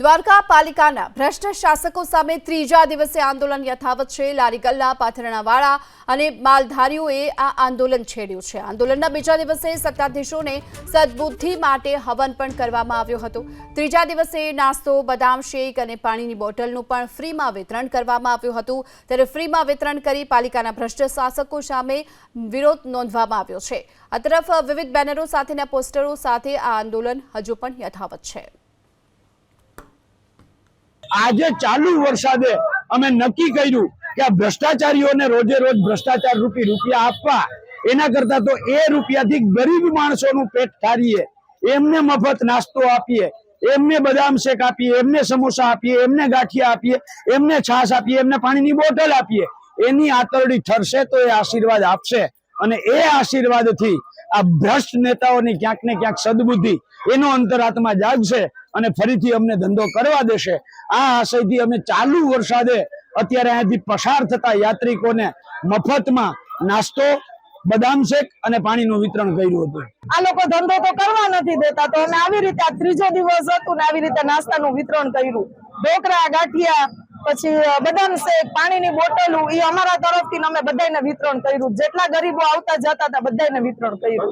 દ્વારકા પાલિકાના ભ્રષ્ટ શાસકો સામે ત્રીજા દિવસે આંદોલન યથાવત છે. લારી ગલ્લા પાથરણાવાળા અને માલધારીઓએ આ આંદોલન છેડ્યું છે. આંદોલનના બીજા દિવસે સત્તાધીશોને સદબુદ્ધિ માટે હવન પણ કરવામાં આવ્યો હતો. ત્રીજા દિવસે નાસ્તો, બદામ, શેક અને પાણીની બોટલનું પણ ફ્રીમાં વિતરણ કરવામાં આવ્યું હતું. ત્યારે ફ્રીમાં વિતરણ કરી પાલિકાના ભ્રષ્ટ શાસકો સામે વિરોધ નોંધવામાં આવ્યો છે. આ તરફ વિવિધ બેનરો સાથેના પોસ્ટરો સાથે આ આંદોલન હજુ પણ યથાવત છે. આજે ચાલુ વરસાદે અમે નક્કી કર્યું કે આ ભ્રષ્ટાચારીઓને રોજે રોજ ભ્રષ્ટાચાર રૂપી રૂપિયા આપવા. એના કરતા તો એ રૂપિયાથી ગરીબ માણસોનું પેટ ઠારીએ. એમને મફત નાસ્તો આપીએ, એમને બદામ શેક આપીએ, એમને સમોસા આપીએ, એમને ગાંઠિયા આપીએ, એમને છાશ આપીએ, એમને પાણીની બોટલ આપીએ. એની આતરડી ઠરશે તો એ આશીર્વાદ આપશે. અને એ આશીર્વાદથી આ ભ્રષ્ટ નેતાઓની ક્યાંક ને ક્યાંક સદબુદ્ધિ એનો અંતરાત્મા જાગશે. અને ફરીથી અમને ધંધો કરવા દેશે. આ આશયથી અમે ચાલુ વરસાદે અત્યારે અહીંયાથી પસાર થતા યાત્રિકોને મફતમાં નાસ્તો, બદામ શેક અને પાણીનું વિતરણ કર્યું હતું. આ લોકો ધંધો તો કરવા નથી દેતા, તો અમે આવી રીતે આ ત્રીજો દિવસ હતું ને આવી રીતે નાસ્તાનું વિતરણ કર્યું. ઢોકળા, ગાંઠિયા, પછી બદામ શેક, પાણીની બોટલો એ અમારા તરફથી અમે બધાને વિતરણ કર્યું. જેટલા ગરીબો આવતા જતા હતા બધાને વિતરણ કર્યું.